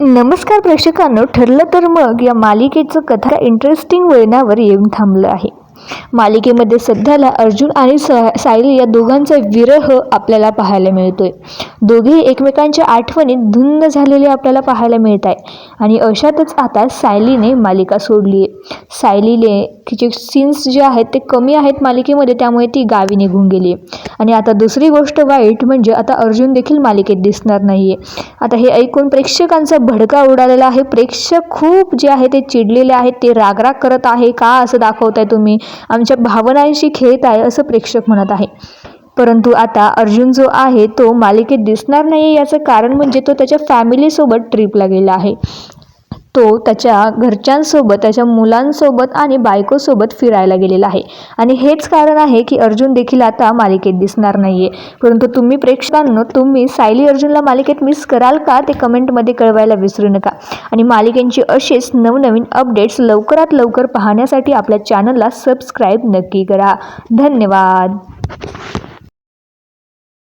नमस्कार प्रेक्षकांनो ठरलं तर मग या मालिकेचं कथा इंटरेस्टिंग वळणावर येऊन थांबलं आहे. मालिकेमध्ये सध्याला अर्जुन आणि स सायली या दोघांचा विरह आपल्याला पाहायला मिळतोय. दोघेही एकमेकांच्या आठवणीत धुंद झालेले आपल्याला पाहायला मिळत आहे. आणि अशातच आता सायलीने मालिका सोडली आहे सायलीने तिचे सीन्स जे आहेत ते कमी आहेत मालिकेमध्ये त्यामुळे ती गावी निघून गेली आहे आणि आता दुसरी गोष्ट वाईट म्हणजे आता अर्जुन देखील मालिकेत दिसणार नाही आहे आता हे ऐकून प्रेक्षकांचा भडका उडालेला आहे. प्रेक्षक खूप जे आहे ते चिडलेले आहेत ते रागराग करत आहे का असं दाखवताय तुम्ही? आमच्या भावनांशी खेळत आहे असं प्रेक्षक म्हणत आहे. परंतु आता अर्जुन जो आहे तो मालिकेत दिसणार नाही याचं कारण म्हणजे तो त्याच्या फॅमिलीसोबत ट्रिपला गेला आहे. तो त्याच्या घरच्यांसोबत त्याच्या मुलांसोबत आणि बायकोसोबत फिरायला गेलेला आहे. आणि हेच कारण आहे की अर्जुन देखील आता मालिकेत दिसणार नाही आहे परंतु तुम्ही प्रेक्षकांनो तुम्ही सायली अर्जुनला मालिकेत मिस कराल का ते कमेंटमध्ये कळवायला विसरू नका. आणि मालिकेंची असेच नवनवीन अपडेट्स लवकरात लवकर पाहण्यासाठी आपल्या चॅनलला सबस्क्राईब नक्की करा. धन्यवाद.